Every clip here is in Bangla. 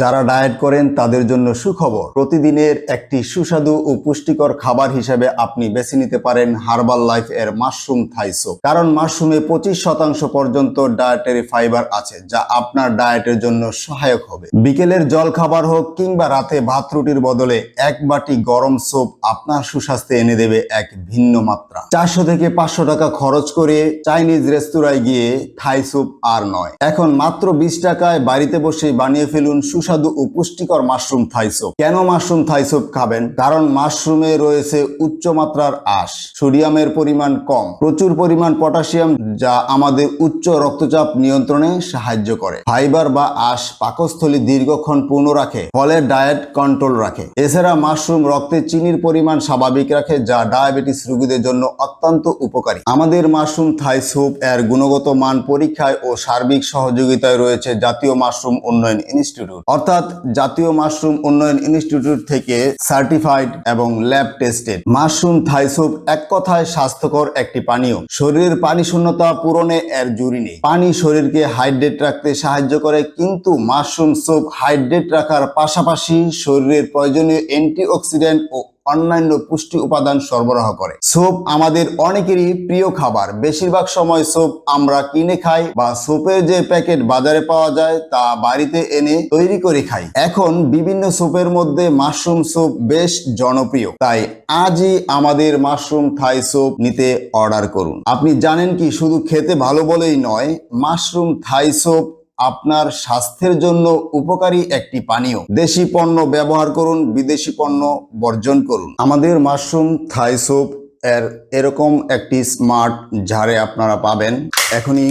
যারা ডায়েট করেন তাদের জন্য সুখবর। প্রতিদিনের একটি সুস্বাদু ও পুষ্টিকর খাবার হিসেবে আপনি বেছে নিতে পারেন হার্বাল লাইফ এর মাশরুম থাইসো কারণ মাশরুমে পঁচিশ শতাংশ পর্যন্ত ডায়েটারি ফাইবার আছে, যা আপনার ডায়েটের জন্য সহায়ক হবে। বিকেলের জল খাবার হোক কিংবা রাতে ভাত রুটির বদলে এক বাটি গরম স্যুপ আপনার সুস্বাস্থ্যে এনে দেবে এক ভিন্ন মাত্রা। চারশো থেকে পাঁচশো টাকা খরচ করে চাইনিজ রেস্তোরাঁয় গিয়ে থাই স্যুপ আর নয়। এখন মাত্র বিশ টাকায় বাড়িতে বসে বানিয়ে ফেলুন সুস্বাদু ও পুষ্টিকর মাশরুম থাই স্যুপ কেন মাশরুম থাই স্যুপ খাবেন? কারণ মাশরুমে রয়েছে উচ্চ মাত্রার আঁশ, সোডিয়ামের পরিমাণ কম, প্রচুর পরিমাণ পটাশিয়াম যা আমাদের উচ্চ রক্তচাপ নিয়ন্ত্রণে সাহায্য করে। ফাইবার বা আঁশ পাকস্থলী দীর্ঘক্ষণ পূর্ণ রাখে, ফলে ডায়েট কন্ট্রোল রাখে। এছাড়া মাশরুম রক্তে চিনির পরিমাণ স্বাভাবিক রাখে, যা ডায়াবেটিস রোগীদের জন্য অত্যন্ত উপকারী। আমাদের মাশরুম থাই স্যুপ এর গুণগত মান পরীক্ষায় ও সার্বিক সহযোগিতায় রয়েছে জাতীয় মাশরুম উন্নয়ন ইনস্টিটিউট। অর্থাৎ জাতীয় মাশরুম উন্নয়ন ইনস্টিটিউট থেকে সার্টিফাইড এবং ল্যাব টেস্টেড। মাশরুম থাইসুপ এক কথায় স্বাস্থ্যকর একটি পানীয়। শরীরের পানি শূন্যতা পূরণে এর জুড়ি নেই। পানি শরীরকে হাইড্রেট রাখতে সাহায্য করে, কিন্তু মাশরুম স্যুপ হাইড্রেট রাখার পাশাপাশি শরীরের প্রয়োজনীয় অ্যান্টিঅক্সিডেন্ট ও অন্যান্য পুষ্টি উপাদান সরবরাহ করে। স্যুপ আমাদের অনেকেরই প্রিয় খাবার। বেশিরভাগ সময় স্যুপ আমরা কিনে খাই বা স্যুপের যে প্যাকেট বাজারে পাওয়া যায় তা বাড়িতে এনে তৈরি করে খাই। এখন বিভিন্ন স্যুপের মধ্যে মাশরুম স্যুপ বেশ জনপ্রিয়। তাই আজই আমাদের মাশরুম থাই স্যুপ নিতে অর্ডার করুন। আপনি জানেন কি শুধু খেতে ভালো বলেই নয়, মাশরুম থাই স্যুপ আপনার স্বাস্থ্যের জন্য উপকারী একটি পানীয়। দেশি পণ্য ব্যবহার করুন, বিদেশি পণ্য বর্জন করুন। আমাদের মাশরুম, থাই স্যুপ এর এরকম একটি স্মার্ট ঝাড়ে আপনারা পাবেন। এখনই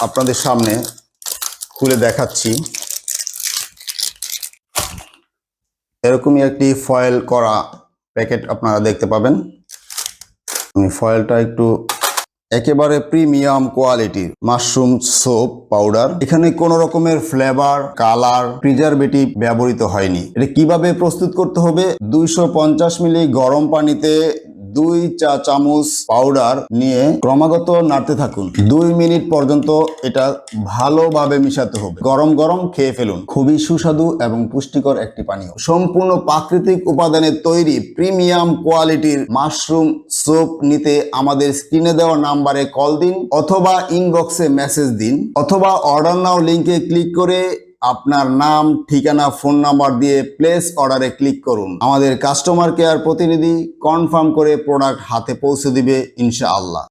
আপনাদের সামনে খুলে দেখাচ্ছি। এরকমই একটি ফয়েল করা প্যাকেট আপনারা দেখতে পাবেন। আমি ফয়েলটা একটু একেবারে প্রিমিয়াম কোয়ালিটির মাশরুম সোপ, পাউডার। এখানে কোনো রকমের ফ্লেভার কালার প্রিজারভেটিভ ব্যবহৃত হয়নি। এটা কীভাবে প্রস্তুত করতে হবে? দুইশো পঞ্চাশ মিলি গরম পানিতে দুই চা চামচ পাউডার নিয়ে ক্রমাগত নাড়তে থাকুন। দুই মিনিট পর্যন্ত এটা ভালোভাবে মিশাতে হবে। গরম গরম খেয়ে ফেলুন। খুবই সুস্বাদু এবং পুষ্টিকর একটি পানীয়। সম্পূর্ণ প্রাকৃতিক উপাদানে তৈরি প্রিমিয়াম কোয়ালিটির মাশরুম স্যুপ নিতে আমাদের স্ক্রিনে দেওয়া নাম্বারে কল দিন অথবা ইনবক্সে মেসেজ দিন অথবা অর্ডার নাও লিঙ্কে ক্লিক করে আপনার নাম, ঠিকানা, ফোন নাম্বার দিয়ে প্লেস অর্ডারে ক্লিক করুন। আমাদের কাস্টমার কেয়ার প্রতিনিধি কনফার্ম করে প্রোডাক্ট হাতে পৌঁছে দিবে, ইনশাআল্লাহ।